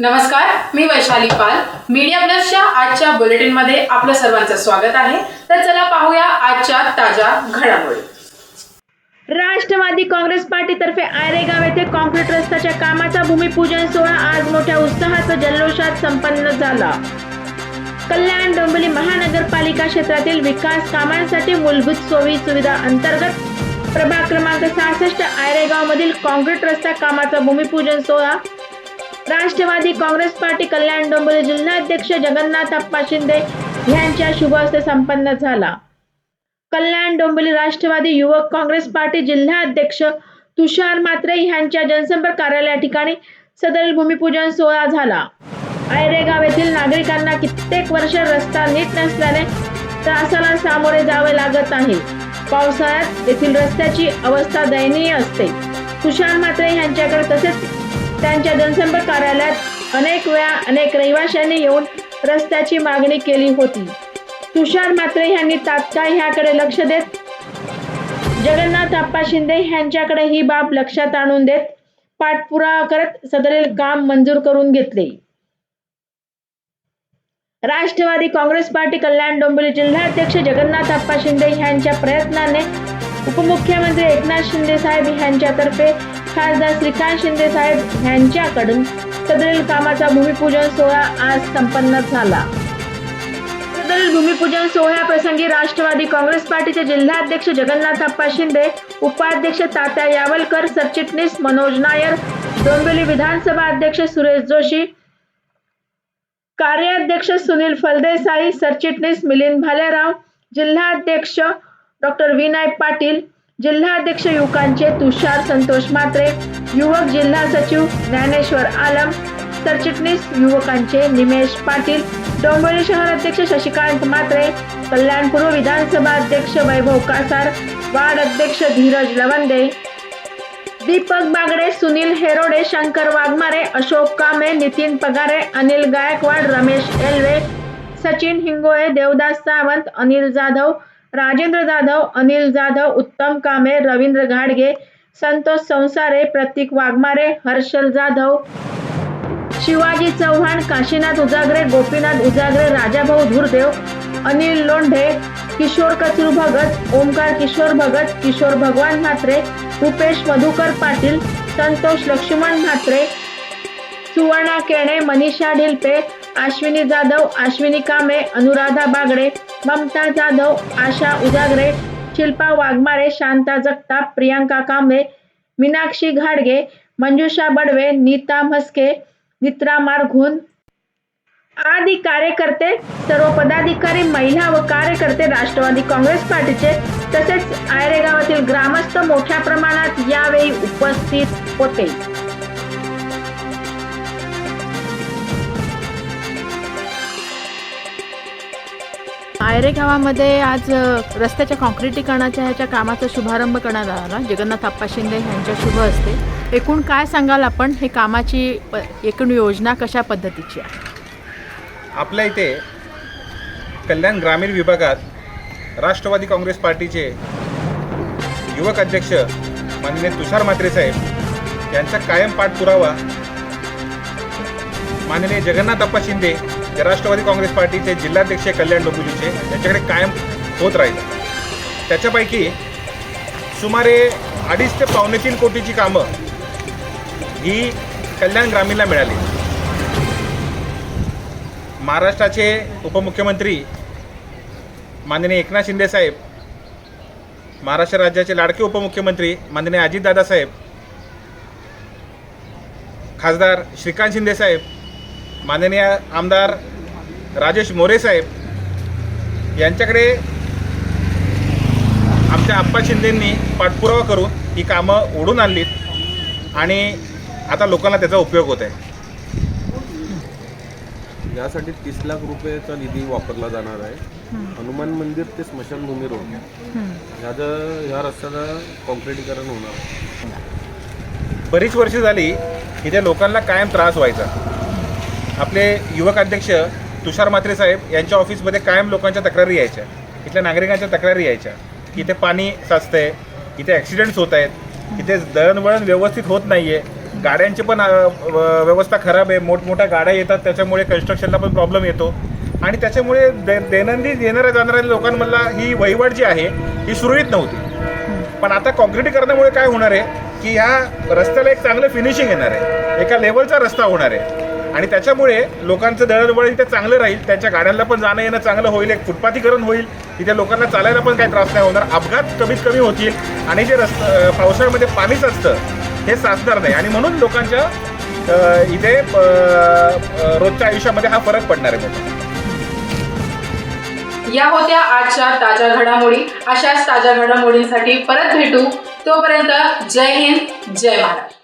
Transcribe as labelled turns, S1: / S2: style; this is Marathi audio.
S1: नमस्कार मी वैशाली पाल. मीडिया प्लसच्या आजच्या बुलेटिनमध्ये आपलं सर्वांचं स्वागत आहे. तर चला पाहूया आजच्या ताज्या घडामोडी.
S2: राष्ट्रवादी काँग्रेस पार्टीतर्फे आयरेगाव येथे कॉन्क्रीट रस्त्याच्या कामाचा भूमिपूजन सोहळा आज मोठ्या उत्साहात जल्लोषात संपन्न झाला. कल्याण डोंबिवली महानगरपालिका क्षेत्रातील विकास कामांसाठी मूलभूत सोयी सुविधा अंतर्गत प्रभाग क्रमांक सहासष्ट आयरेगाव मधील कॉन्क्रीट रस्ता कामाचा भूमिपूजन सोहळा राष्ट्रवादी काँग्रेस पार्टी कल्याण डोंबिवली जिल्हाध्यक्ष जगन्नाथ अप्पा शिंदे यांच्या शुभ हस्ते संपन्न झाला. कल्याण डोंबिवली राष्ट्रवादी युवक काँग्रेस पार्टी जिल्हाध्यक्ष तुषार मात्रे यांच्या जनसंपर्क कार्यालया ठिकाणी सदरील भूमिपूजन सोहळा झाला. आयरेगाव येथील नागरिकांना कित्येक वर्ष रस्ता नीट नसल्याने त्रासाला सामोरे जावे लागत आहे. पावसाळ्यात येथील रस्त्याची अवस्था दयनीय असते. तुषार मात्रे यांच्याकडे तसेच त्यांच्या जनसंपर्क कार्यालयात अनेक वेळा अनेक रहिवाशांनी येऊन रस्त्याची मागणी केली होती. तुषार मात्रे यांनी तात्काळ ह्याकडे लक्ष देत जगन्नाथ आप्पा शिंदे यांच्याकडे ही बाब लक्षात आणून देत पाठपुरावा करत सदरील काम मंजूर करून घेतले. राष्ट्रवादी काँग्रेस पार्टी कल्याण डोंबिवली जिल्हाध्यक्ष जगन्नाथ आप्पा शिंदे यांच्या प्रयत्नाने उपमुख्यमंत्री एकनाथ शिंदे साहेब यांच्यातर्फे खासदार श्रीकांत शिंदे साहेब यांच्याकडून सदरील कामाचा भूमिपूजन सोहळा आज संपन्न झाला. सदरील भूमिपूजन सोहळ्याप्रसंगी राष्ट्रवादी काँग्रेस पार्टीचे जिल्हाध्यक्ष जगन्नाथ अप्पा शिंदे उपाध्यक्ष तात्या यावलकर सरचिटणीस मनोज नायर डोंबिवली विधानसभा अध्यक्ष सुरेश जोशी कार्याध्यक्ष सुनील फलदेसाई सरचिटणीस मिलिंद भालेराव जिल्हाध्यक्ष डॉक्टर विनय पाटील जिल्हाध्यक्ष युवकांचे तुषार संतोष मात्रे युवक जिल्हा सचिव ज्ञानेश्वर आलम सरचिटणीस युवकांचे निमेश पाटील डोंबिवली शहर अध्यक्ष शशिकांत मात्रे कल्याणपूर्व विधानसभा अध्यक्ष वैभव कासार वार्ड अध्यक्ष धीरज लवंदे दीपक बागडे सुनील हेरोडे शंकर वाघमारे अशोक कामे नितीन पगारे अनिल गायकवाड रमेश एलवे सचिन हिंगोळे देवदास सावंत अनिल जाधव राजेंद्र जाधव अनिल जाधव उत्तम कामे रवींद्र घाडगे संतोष संसारे प्रतीक वाघमारे हर्षल जाधव शिवाजी चव्हाण काशीनाथ उजागरे गोपीनाथ उजागरे राजाभाऊ धुरदेव अनिल लोंढे किशोर कचरू भगत ओमकार किशोर भगत किशोर भगवान म्हात्रे रुपेश मधुकर पाटील संतोष लक्ष्मण म्हात्रे सुवर्णा केणे मनीषा ढिलपे अश्विनी जाधव अश्विनी कांबळे अनुराधा बागडे ममता जाधव आशा उजागरे शिल्पा वाघमारे शांता जगताप प्रियांका कांबळे मीनाक्षी घाडगे मंजुषा बडवे नीता म्हस्के नित्रा मारघुन. आदी कार्यकर्ते सर्व पदाधिकारी महिला व कार्यकर्ते राष्ट्रवादी काँग्रेस पार्टीचे तसेच आयरे गावातील ग्रामस्थ मोठ्या प्रमाणात यावेळी उपस्थित होते.
S3: आयरे गावामध्ये आज रस्त्याच्या कॉन्क्रिटीकरणाच्या ह्याच्या कामाचा शुभारंभ करण्यात आला. जगन्नाथ आप्पा शिंदे यांच्या शुभ असते एकूण काय सांगाल आपण? हे कामाची प एकूण योजना कशा पद्धतीची आहे?
S4: आपल्या इथे कल्याण ग्रामीण विभागात राष्ट्रवादी काँग्रेस पार्टीचे युवक अध्यक्ष माननीय तुषार म्हात्रे साहेब यांचा कायम पाठपुरावा माननीय जगन्नाथ अप्पा शिंदे ते राष्ट्रवादी काँग्रेस पार्टीचे जिल्हाध्यक्ष कल्याण डोंबिवलीचे यांच्याकडे कायम होत राहिलं. त्याच्यापैकी सुमारे अडीच ते पावणे तीन कोटीची कामं ही कल्याण ग्रामीणला मिळाली. महाराष्ट्राचे उपमुख्यमंत्री माननीय एकनाथ शिंदे साहेब महाराष्ट्र राज्याचे लाडके उपमुख्यमंत्री माननीय अजितदादा साहेब खासदार श्रीकांत शिंदे साहेब माननीय आमदार राजेश मोरे साहेब यांच्याकडे आमच्या आप्पा शिंदेंनी पाठपुरावा करून ही कामं ओढून आणलीत आणि आता लोकांना त्याचा उपयोग होत आहे.
S5: यासाठी तीस लाख रुपयाचा निधी वापरला जाणार आहे. हनुमान मंदिर ते स्मशानभूमी रोड. ह्याचं ह्या रस्त्याचं कॉन्क्रिटीकरण होणार. आहे.
S4: बरीच वर्ष झाली इथे लोकांना कायम त्रास व्हायचा. आपले युवक अध्यक्ष तुषार म्हात्रे साहेब यांच्या ऑफिसमध्ये कायम लोकांच्या तक्रारी यायच्या. इथल्या नागरिकांच्या तक्रारी यायच्या. की इथे पाणी साचतंय इथे ॲक्सिडेंट्स होत आहेत इथे दळणवळण व्यवस्थित होत नाही आहे गाड्यांची पण व्यवस्था खराब आहे. मोठमोठ्या गाड्या येतात त्याच्यामुळे कन्स्ट्रक्शनला पण प्रॉब्लेम येतो. आणि त्याच्यामुळे दै दैनंदिन येणाऱ्या जाणाऱ्या लोकांमधला ही वहिवाट जी आहे ही सुरळीत नव्हती. पण आता कॉन्क्रिटीकरणामुळे काय होणार आहे? की ह्या रस्त्याला एक चांगलं फिनिशिंग येणार आहे. एका लेवलचा रस्ता होणार आहे. आणि त्याच्यामुळे लोकांचं दळणवळण इथे चांगलं राहील त्यांच्या गाड्यांना पण जाणं येणं चांगलं होईल एक फुटपाथीकरण होईल. इथे लोकांना चालायला पण काही त्रास नाही होणार. अपघात कमीत कमी होतील. आणि जे रस्त पावसाळ्यामध्ये पाणीच असतं हे साचणार नाही. आणि म्हणून लोकांच्या इथे रोजच्या आयुष्यामध्ये हा फरक पडणार आहे मोठा.
S1: या होत्या आजच्या ताज्या घडामोडी. अशाच ताज्या घडामोडींसाठी परत भेटू. तोपर्यंत जय हिंद जय महाराष्ट्र